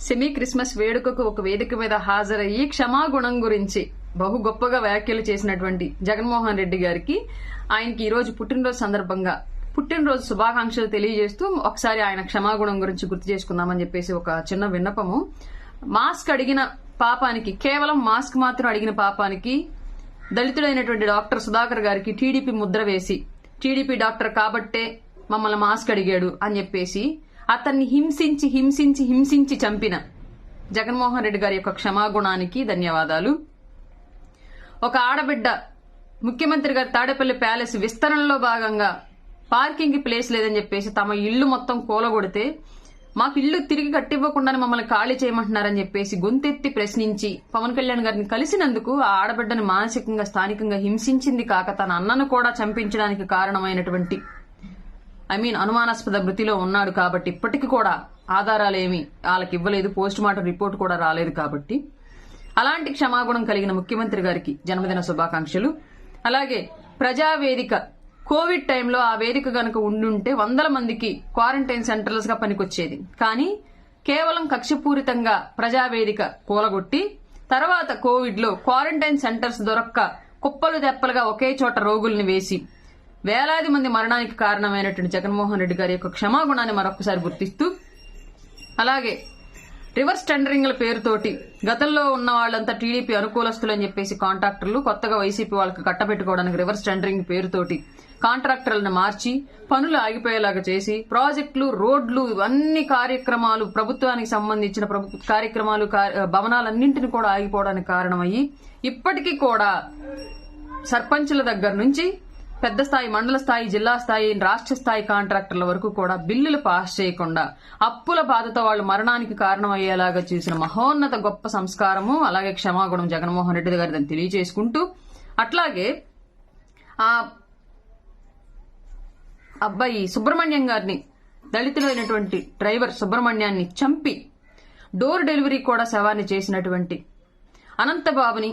Semi Christmas వేడుకకు ఒక వేదిక మీద హాజరయ్యి క్షమాగుణం గురించి బహు గొప్పగా వ్యాఖ్యలు చేసినటువంటి జగన్మోహన్ రెడ్డి గారికి ఆయనకి ఈ రోజు పుట్టినరోజు సందర్భంగా పుట్టినరోజు శుభాకాంక్షలు తెలియజేస్తూ ఒకసారి ఆయన క్షమాగుణం గురించి గుర్తు చేసుకుందామని చెప్పేసి ఒక చిన్న విన్నపము. మాస్క్ అడిగిన పాపానికి కేవలం మాస్క్ మాత్రం అడిగిన పాపానికి దళితుడైనటువంటి డాక్టర్ సుధాకర్ గారికి టీడీపీ ముద్ర వేసి టీడీపీ డాక్టర్ కాబట్టే మమ్మల్ని మాస్క్ అడిగాడు అని చెప్పేసి అతన్ని హింసించి హింసించి హింసించి చంపిన జగన్మోహన్ రెడ్డి గారి యొక్క క్షమాగుణానికి ధన్యవాదాలు. ఒక ఆడబిడ్డ ముఖ్యమంత్రి గారి తాడేపల్లి ప్యాలెస్ విస్తరణలో భాగంగా పార్కింగ్ ప్లేస్ లేదని చెప్పేసి తమ ఇల్లు మొత్తం కూలగొడితే మాకు ఇల్లు తిరిగి కట్టివ్వకుండానే మమ్మల్ని ఖాళీ చేయమంటున్నారని చెప్పేసి గొంతెత్తి ప్రశ్నించి పవన్ కళ్యాణ్ గారిని కలిసినందుకు ఆ ఆడబిడ్డను మానసికంగా స్థానికంగా హింసించింది కాక తన అన్నను కూడా చంపించడానికి కారణమైనటువంటి ఐ మీన్ అనుమానాస్పద మృతిలో ఉన్నాడు కాబట్టి ఇప్పటికీ కూడా ఆధారాలేమి వాళ్ళకి ఇవ్వలేదు. పోస్ట్ మార్టం రిపోర్ట్ కూడా రాలేదు కాబట్టి. అలాంటి క్షమాగుణం కలిగిన ముఖ్యమంత్రి గారికి జన్మదిన శుభాకాంక్షలు. అలాగే ప్రజావేదిక. కోవిడ్ టైంలో ఆ వేదిక గనుక ఉండుంటే వందల మందికి క్వారంటైన్ సెంటర్స్గా పనికొచ్చేది. కానీ కేవలం కక్షపూరితంగా ప్రజావేదిక కూలగొట్టి తర్వాత కోవిడ్లో క్వారంటైన్ సెంటర్స్ దొరక్క కుప్పలు తెప్పలుగా ఒకే చోట రోగుల్ని వేసి వేలాది మంది మరణానికి కారణమైనటువంటి జగన్మోహన్ రెడ్డి గారి యొక్క క్షమాగుణాన్ని మరొకసారి గుర్తిస్తూ అలాగే రివర్స్ టెండరింగ్ల పేరుతోటి గతంలో ఉన్న వాళ్ళంతా టీడీపీ అనుకూలస్తులు అని చెప్పేసి కాంట్రాక్టర్లు కొత్తగా వైసీపీ వాళ్ళకి కట్టబెట్టుకోవడానికి రివర్స్ టెండరింగ్ పేరుతోటి కాంట్రాక్టర్లను మార్చి పనులు ఆగిపోయేలాగా చేసి ప్రాజెక్టులు రోడ్లు అన్ని కార్యక్రమాలు ప్రభుత్వానికి సంబంధించిన ప్రభుత్వ కార్యక్రమాలు కా- భవనాలన్నింటిని కూడా ఆగిపోవడానికి కారణమయ్యి ఇప్పటికీ కూడా సర్పంచుల దగ్గర నుంచి పెద్ద స్థాయి మండల స్థాయి జిల్లా స్థాయి రాష్ట్ర స్థాయి కాంట్రాక్టర్ల వరకు కూడా బిల్లులు పాస్ చేయకుండా అప్పుల బాధతో వాళ్ళు మరణానికి కారణమయ్యేలాగా చేసిన మహోన్నత గొప్ప సంస్కారము అలాగే క్షమాగుణం జగన్మోహన్ రెడ్డి గారిని తెలియజేసుకుంటూ అట్లాగే ఆ అబ్బాయి సుబ్రహ్మణ్యం గారిని దళితులైనటువంటి డ్రైవర్ సుబ్రహ్మణ్యాన్ని చంపి డోర్ డెలివరీ కూడా శవాన్ని చేసినటువంటి అనంతబాబుని